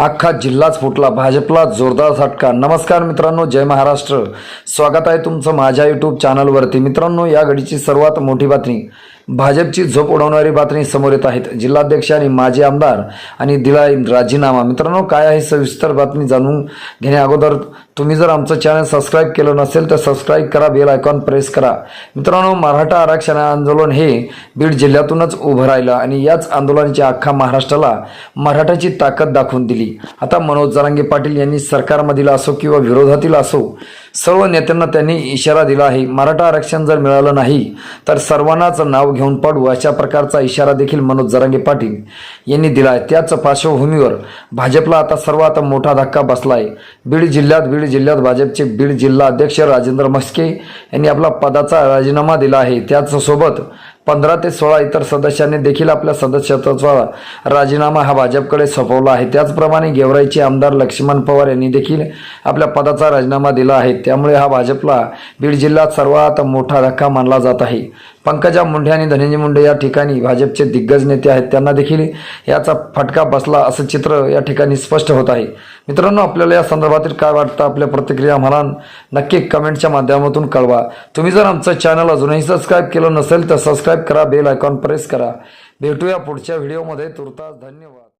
अख्खा जिल्हाच फुटला. भाजपला जोरदार झटका नमस्कार मित्रांनो जय महाराष्ट्र. स्वागत आहे तुमचं माझ्या यूट्यूब चॅनलवरती मित्रांनो या घडीची सर्वात मोठी बातमी. भाजपची झोप उडवणारी बातमी समोर येत आहेत. जिल्हाध्यक्ष आणि माजी आमदार आणि दिलाय राजीनामा. मित्रांनो काय आहे सविस्तर बातमी जाणून घेण्या अगोदर तुम्ही जर आमचं चॅनल सबस्क्राईब केलं नसेल तर सबस्क्राईब करा बेल आयकॉन प्रेस करा. मित्रांनो मराठा आरक्षण आंदोलन हे बीड जिल्ह्यातूनच उभं राहिलं आणि याच आंदोलनाच्या अख्खा महाराष्ट्राला मराठाची ताकद दाखवून दिली. आता मनोज जरांगे पाटील यांनी सरकारमधील असो किंवा विरोधातील असो सर्व नेत्यांना त्यांनी इशारा दिला आहे. मराठा आरक्षण जर मिळालं नाही तर सर्वांनाच नाव घेऊन पाडू अशा प्रकारचा इशारा देखील मनोज जरांगे पाटील यांनी दिला आहे. त्याच पार्श्वभूमीवर भाजपला आता सर्वात मोठा धक्का बसला आहे बीड जिल्ह्यात बीड जिल्ह्यात भाजपचे बीड जिल्हा अध्यक्ष राजेंद्र मस्के यांनी आपला पदाचा राजीनामा दिला आहे. त्याचसोबत पंधरा ते सोळा इतर सदस्यांनी देखील आपल्या सदस्यत्वाचा राजीनामा हा भाजपकडे सोपवला आहे. त्याचप्रमाणे गेवराईचे आमदार लक्ष्मण पवार यांनी देखील आपल्या पदाचा राजीनामा दिला आहे. त्यामुळे हा भाजपला बीड जिल्ह्यात सर्वात मोठा धक्का मानला जात आहे. पंकजा मुंडे आणि धनंजय मुंडे या ठिकाणी भाजपचे दिग्गज नेते आहेत. त्यांना देखील याचा फटका बसला असं चित्र या ठिकाणी स्पष्ट होत आहे. मित्रांनो आपल्याला या संदर्भातील काय वाटतं आपल्या प्रतिक्रिया मला नक्की कमेंटच्या माध्यमातून कळवा. तुम्ही जर आमचं चॅनल अजूनही सबस्क्राईब केलं नसेल तर सबस्क्राईब करा बेल आयकॉन प्रेस करा. भेटूया पुढच्या व्हिडिओमध्ये. तुर्तास धन्यवाद.